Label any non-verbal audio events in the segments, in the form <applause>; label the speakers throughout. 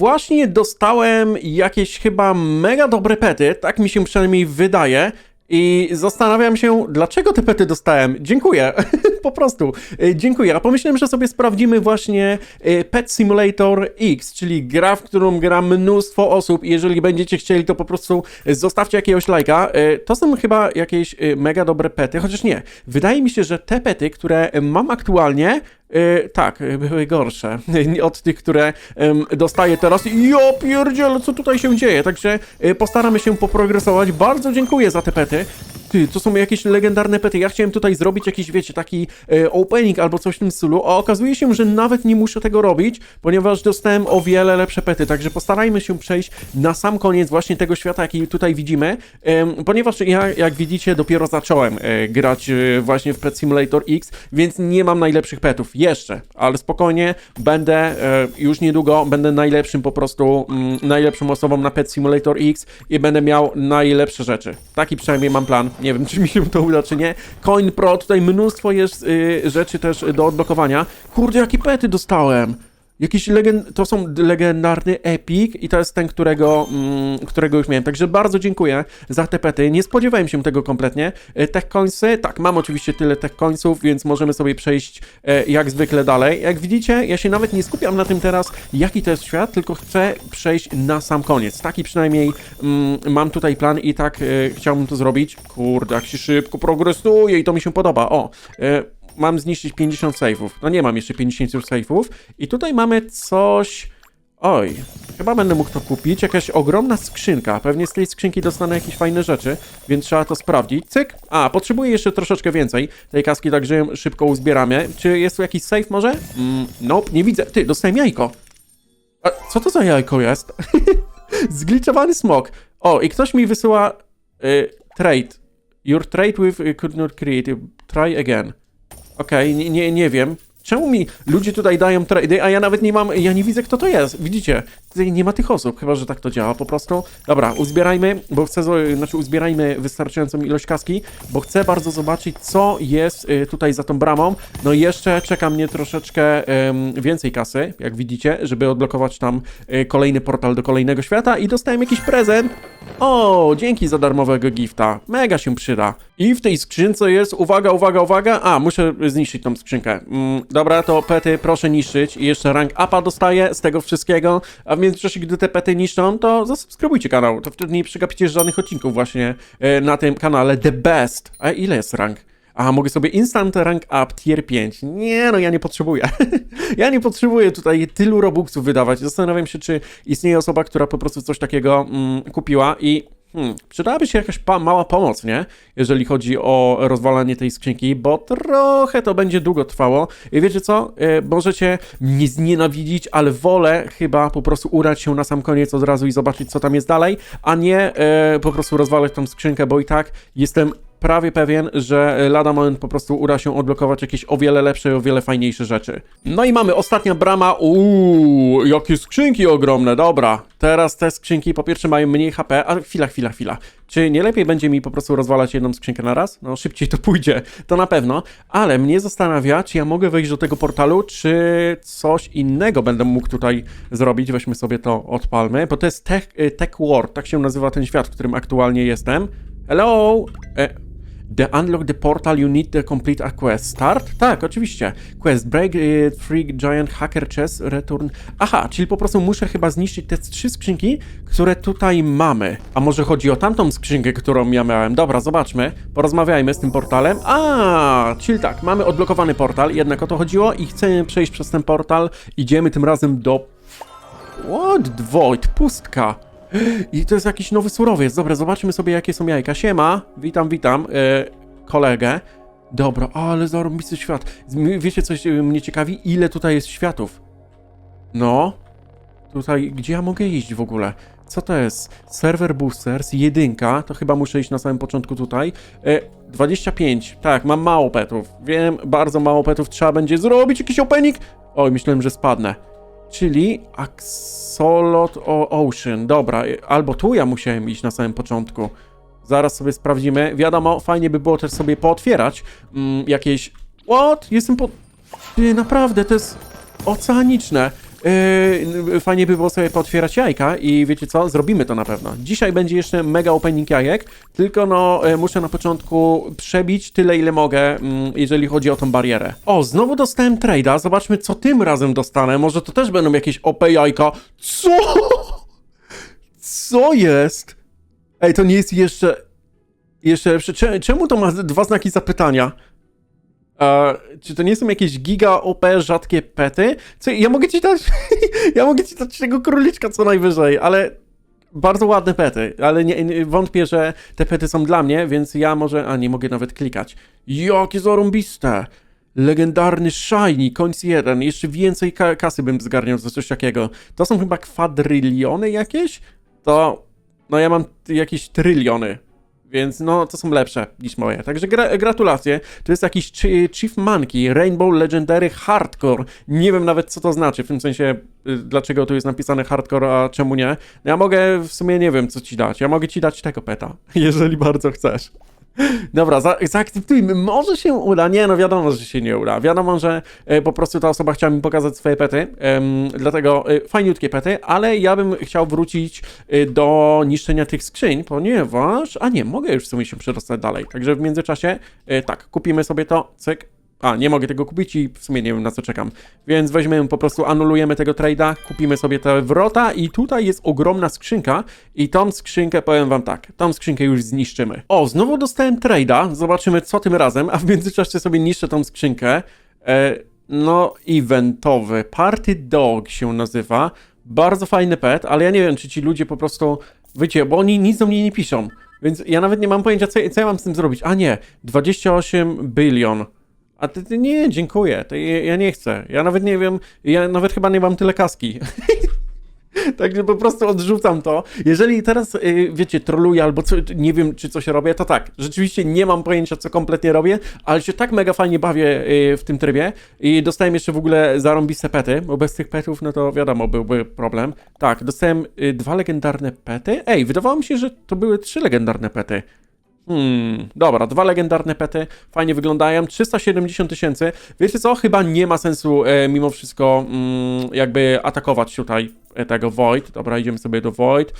Speaker 1: właśnie dostałem jakieś chyba mega dobre pety, tak mi się przynajmniej wydaje. I zastanawiam się, dlaczego te pety dostałem. Dziękuję, <laughs> po prostu. E, Dziękuję. A pomyślałem, że sobie sprawdzimy właśnie e, Pet Simulator X, czyli gra, w którą gra mnóstwo osób. Jeżeli będziecie chcieli, to po prostu zostawcie jakiegoś lajka. E, To są chyba jakieś mega dobre pety, chociaż nie. Wydaje mi się, że te pety, które mam aktualnie, tak, e, były gorsze od tych, które dostaję teraz. I Ja pierdzielę, co tutaj się dzieje? Także postaramy się poprogresować. Bardzo dziękuję za te pety. Ty, to są jakieś legendarne pety. Ja chciałem tutaj zrobić jakiś, wiecie, taki e, opening albo coś w tym stylu, a okazuje się, że nawet nie muszę tego robić, ponieważ dostałem o wiele lepsze pety. Także postarajmy się przejść na sam koniec właśnie tego świata, jaki tutaj widzimy, em, ponieważ ja, jak widzicie, dopiero zacząłem e, grać e, właśnie w Pet Simulator X, więc nie mam najlepszych petów. Jeszcze, ale spokojnie, będę e, już niedługo, będę najlepszym po prostu, mm, najlepszą osobą na Pet Simulator X i będę miał najlepsze rzeczy. Taki przynajmniej mam plan. Nie wiem, czy mi się to uda, czy nie. Coin Pro, tutaj mnóstwo jest y, rzeczy też do odblokowania. Kurde, jakie pety dostałem! Jakiś legend... To są legendarny Epic i to jest ten, którego, mm, którego już miałem. Także bardzo dziękuję za te pety. Nie spodziewałem się tego kompletnie. E, Tech coinsy, tak, mam oczywiście tyle tech coinsów, więc możemy sobie przejść e, jak zwykle dalej. Jak widzicie, ja się nawet nie skupiam na tym teraz, jaki to jest świat, tylko chcę przejść na sam koniec. Taki przynajmniej mm, mam tutaj plan i tak e, chciałbym to zrobić. Kurde, jak się szybko progresuje i to mi się podoba. O, e, mam zniszczyć 50 sejfów. No nie mam jeszcze 50 sejfów. I tutaj mamy coś... Oj, chyba będę mógł to kupić. Jakaś ogromna skrzynka. Pewnie z tej skrzynki dostanę jakieś fajne rzeczy, więc trzeba to sprawdzić. Cyk. A, potrzebuję jeszcze troszeczkę więcej tej kaski, także ją szybko uzbieramy. Czy jest tu jakiś safe może? Mm, nope, nie widzę. Ty, dostałem jajko. A co to za jajko jest? <laughs> Zgliczowany smok. O, i ktoś mi wysyła y, trade. Your trade with y, could not create. Try again. Okej, nie, nie, nie wiem. Czemu mi ludzie tutaj dają trady, a ja nawet nie mam, ja nie widzę kto to jest. Widzicie, tutaj nie ma tych osób, chyba że tak to działa po prostu. Dobra, uzbierajmy, bo chcę, znaczy uzbierajmy wystarczającą ilość kaski, bo chcę bardzo zobaczyć co jest y, tutaj za tą bramą. No i jeszcze czeka mnie troszeczkę więcej kasy, jak widzicie, żeby odblokować tam y, kolejny portal do kolejnego świata i dostałem jakiś prezent. O, dzięki za darmowego gifta. Mega się przyda. I w tej skrzynce jest, uwaga, uwaga, uwaga. A, muszę zniszczyć tą skrzynkę. Mm, dobra, to pety proszę niszczyć. I jeszcze rank upa dostaję z tego wszystkiego. A w międzyczasie, gdy te pety niszczą, to zasubskrybujcie kanał. To wtedy nie przegapicie żadnych odcinków właśnie e, na tym kanale The Best. A ile jest rank? A, mogę sobie instant rank up tier 5. Nie, no ja nie potrzebuję. <laughs> ja nie potrzebuję tutaj tylu robuxów wydawać. Zastanawiam się, czy istnieje osoba, która po prostu coś takiego mm, kupiła i Hmm, przydałaby się jakaś mała pomoc, nie? Jeżeli chodzi o rozwalanie tej skrzynki, bo trochę to będzie długo trwało. I wiecie co? E, możecie mnie znienawidzić, ale wolę chyba po prostu urać się na sam koniec od razu i zobaczyć, co tam jest dalej, a nie e, po prostu rozwalać tą skrzynkę, bo i tak jestem prawie pewien, że lada moment po prostu uda się odblokować jakieś o wiele lepsze o wiele fajniejsze rzeczy. No i mamy ostatnia brama. Uuu, jakie skrzynki ogromne, dobra. Teraz te skrzynki po pierwsze mają mniej HP, a chwila, chwila, chwila. Czy nie lepiej będzie mi po prostu rozwalać jedną skrzynkę na raz? No szybciej to pójdzie, to na pewno. Ale mnie zastanawia, czy ja mogę wejść do tego portalu, czy coś innego będę mógł tutaj zrobić. Weźmy sobie to, odpalmy, bo to jest Tech, y, tech World, tak się nazywa ten świat, w którym aktualnie jestem. Hello? E, The unlock the portal, you need to complete a quest. Start? Tak, oczywiście. Quest break y, three giant hacker chest return. Aha, czyli po prostu muszę chyba zniszczyć te trzy skrzynki, które tutaj mamy. A może chodzi o tamtą skrzynkę, którą ja miałem? Dobra, zobaczmy. Porozmawiajmy z tym portalem. A, czyli tak, mamy odblokowany portal, jednak o to chodziło i chcemy przejść przez ten portal. Idziemy tym razem do What? Void, pustka. I to jest jakiś nowy surowiec. Dobra, zobaczmy sobie, jakie są jajka. Siema, witam, witam e, kolegę. Dobra, ale zarobisty świat. Wiecie, coś mnie ciekawi? Ile tutaj jest światów? No. Tutaj, gdzie ja mogę iść w ogóle? Co to jest? Server Boosters, jedynka, to chyba muszę iść na samym początku tutaj. E, 25, tak, mam mało petów. Wiem, bardzo mało petów, trzeba będzie zrobić jakiś opening. Oj, myślałem, że spadnę. Czyli Axolot Ocean. Dobra, albo tu ja musiałem iść na samym początku. Zaraz sobie sprawdzimy. Wiadomo, fajnie by było też sobie pootwierać mm, jakieś... What? Jestem po... Ty, naprawdę, to jest oceaniczne. Yy, fajnie by było sobie pootwierać jajka i wiecie co, zrobimy to na pewno. Dzisiaj będzie jeszcze mega opening jajek, tylko no yy, muszę na początku przebić tyle ile mogę, mm, jeżeli chodzi o tą barierę. O, znowu dostałem trade'a, zobaczmy co tym razem dostanę, może to też będą jakieś OP jajka. Co? Co jest? Ej, to nie jest jeszcze... Jeszcze lepsze. Cze- Czemu to ma dwa znaki zapytania? Czy to nie są jakieś giga OP rzadkie pety? Co, ja mogę ci dać... <laughs> ja mogę ci dać tego króliczka co najwyżej, ale... Bardzo ładne pety, ale nie, nie, wątpię, że te pety są dla mnie, więc ja może... A, nie mogę nawet klikać. Jakie zarąbiste! Legendarny Shiny, końc jeden. Jeszcze więcej ka kasy bym zgarniał za coś takiego. To są chyba kwadryliony jakieś? To... No ja mam jakieś tryliony. Więc no, to są lepsze niż moje. Także gra gratulacje. To jest jakiś chi- Chief Monkey, Rainbow Legendary Hardcore. Nie wiem nawet co to znaczy, w tym sensie y, dlaczego tu jest napisane hardcore, a czemu nie. Ja mogę w sumie nie wiem co ci dać. Ja mogę ci dać tego peta, <laughs> jeżeli bardzo chcesz. Dobra, za, zaakceptujmy. Może się uda. Nie, no wiadomo, że się nie uda. Wiadomo, że e, po prostu ta osoba chciała mi pokazać swoje pety. dlatego e, fajniutkie pety, ale ja bym chciał wrócić e, do niszczenia tych skrzyń, ponieważ. A nie, mogę już w sumie się przedostać dalej. Także w międzyczasie, e, tak, kupimy sobie to. Cyk. A, nie mogę tego kupić i w sumie nie wiem na co czekam. Więc weźmiemy, po prostu anulujemy tego trade'a, kupimy sobie te wrota i tutaj jest ogromna skrzynka i tą skrzynkę, powiem wam tak, tą skrzynkę już zniszczymy. O, znowu dostałem trade'a, zobaczymy co tym razem, a w międzyczasie sobie niszczę tą skrzynkę. E, no, eventowy, Party Dog się nazywa, bardzo fajny pet, ale ja nie wiem, czy ci ludzie po prostu, wiecie, bo oni nic do mnie nie piszą. Więc ja nawet nie mam pojęcia, co, co ja mam z tym zrobić. A nie, 28 bilion. A ty, ty nie, dziękuję. To ja, ja nie chcę. Ja nawet nie wiem, ja nawet chyba nie mam tyle kaski. <laughs> Także po prostu odrzucam to. Jeżeli teraz, y, wiecie, troluję albo co, nie wiem, czy coś robię, to tak. Rzeczywiście nie mam pojęcia, co kompletnie robię, ale się tak mega fajnie bawię y, w tym trybie i dostałem jeszcze w ogóle zarąbiste pety, bo bez tych petów, no to wiadomo, byłby problem. Tak, dostałem y, dwa legendarne pety. Ej, wydawało mi się, że to były trzy legendarne pety. Hmm, dobra, dwa legendarne pety, fajnie wyglądają, 370 tysięcy. Wiecie co, chyba nie ma sensu e, mimo wszystko mm, jakby atakować tutaj e, tego Void. Dobra, idziemy sobie do Void.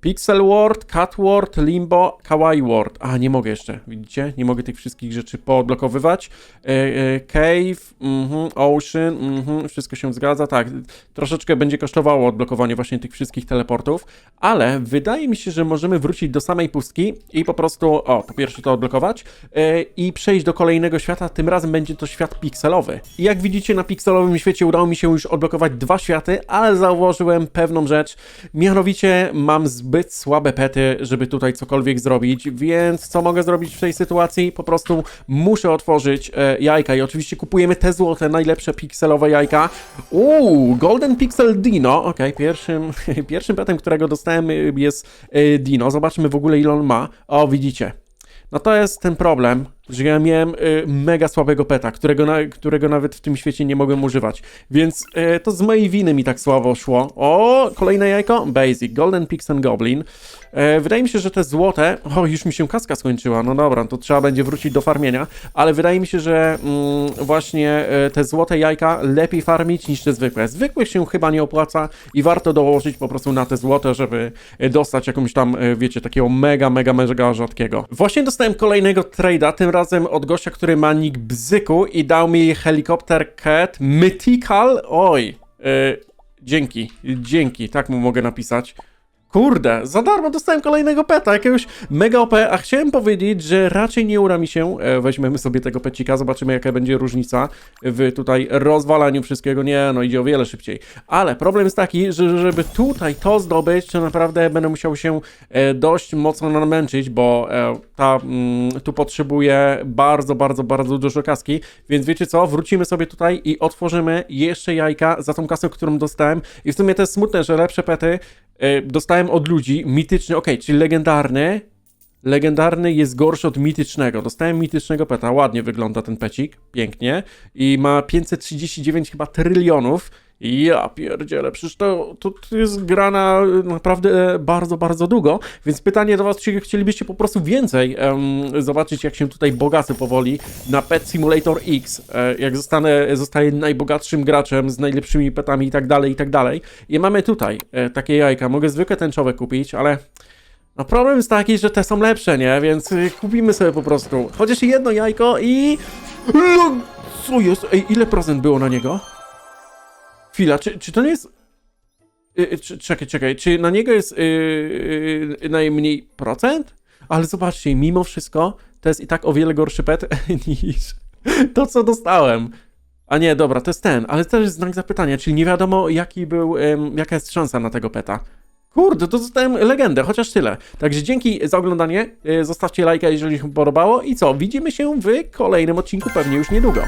Speaker 1: Pixel World, Cat World, Limbo, Kawaii World. A, nie mogę jeszcze, widzicie? Nie mogę tych wszystkich rzeczy poodblokowywać. E, e, cave, mhm, Ocean, mhm, wszystko się zgadza. Tak, troszeczkę będzie kosztowało odblokowanie właśnie tych wszystkich teleportów, ale wydaje mi się, że możemy wrócić do samej pustki i po prostu, o, po pierwsze to odblokować e, i przejść do kolejnego świata. Tym razem będzie to świat pikselowy. I jak widzicie, na pikselowym świecie udało mi się już odblokować dwa światy, ale zauważyłem pewną rzecz, mianowicie mam zbyt słabe pety, żeby tutaj cokolwiek zrobić, więc co mogę zrobić w tej sytuacji? Po prostu muszę otworzyć e, jajka i oczywiście kupujemy te złote, najlepsze pikselowe jajka. Uuu, Golden Pixel Dino, okej, pierwszym, <laughs> pierwszym petem, którego dostałem y, jest y, Dino, zobaczmy w ogóle ile on ma. O, widzicie. No to jest ten problem, że ja miałem y, mega słabego peta, którego, na, którego nawet w tym świecie nie mogłem używać. Więc y, to z mojej winy mi tak słabo szło. O, kolejne jajko? Basic, Golden Pixel Goblin. E, wydaje mi się, że te złote... O, już mi się kaska skończyła, no dobra, to trzeba będzie wrócić do farmienia, ale wydaje mi się, że mm, właśnie e, te złote jajka lepiej farmić niż te zwykłe. Zwykłych się chyba nie opłaca i warto dołożyć po prostu na te złote, żeby e, dostać jakąś tam, wiecie, takiego mega, mega, mega rzadkiego. Właśnie dostałem kolejnego trade'a, tym razem od gościa, który ma nick Bzyku i dał mi helikopter cat mythical. Oj, e, dzięki, dzięki, tak mu mogę napisać. Kurde, za darmo dostałem kolejnego peta, jakiegoś mega OP, a chciałem powiedzieć, że raczej nie uda mi się, e, weźmiemy sobie tego pecika, zobaczymy jaka będzie różnica w tutaj rozwalaniu wszystkiego, nie no idzie o wiele szybciej, ale problem jest taki, że żeby tutaj to zdobyć, to naprawdę będę musiał się e, dość mocno namęczyć, bo e, ta, mm, tu potrzebuję bardzo, bardzo, bardzo dużo kaski, więc wiecie co, wrócimy sobie tutaj i otworzymy jeszcze jajka za tą kasę, którą dostałem. I w sumie to jest smutne, że lepsze pety dostałem od ludzi, mityczny, okej, czyli legendarny, legendarny jest gorszy od mitycznego. Dostałem mitycznego peta, ładnie wygląda ten pecik, pięknie. I ma 539 chyba trylionów. Ja pierdzielę, przecież to, to, to jest grana naprawdę bardzo, bardzo długo, więc pytanie do was, czy chcielibyście po prostu więcej em, zobaczyć, jak się tutaj bogacę powoli na Pet Simulator X, e, jak zostanę, zostaję najbogatszym graczem z najlepszymi petami i tak dalej, i tak dalej. I mamy tutaj e, takie jajka, mogę zwykłe tęczowe kupić, ale no problem jest taki, że te są lepsze, nie? Więc y, kupimy sobie po prostu chociaż jedno jajko i... No, co jest? Ej, ile procent było na niego? Chwila, czy, czy to nie jest... Y, y, czekaj, czekaj, czy na niego jest y, y, najmniej procent? Ale zobaczcie, mimo wszystko to jest i tak o wiele gorszy pet <laughs> niż to, co dostałem. A nie, dobra, to jest ten, ale też jest znak zapytania, czyli nie wiadomo jaki był, em, jaka jest szansa na tego peta. Kurde, to zostałem legendę, chociaż tyle. Także dzięki za oglądanie, y, zostawcie lajka, jeżeli się podobało i co, widzimy się w kolejnym odcinku pewnie już niedługo.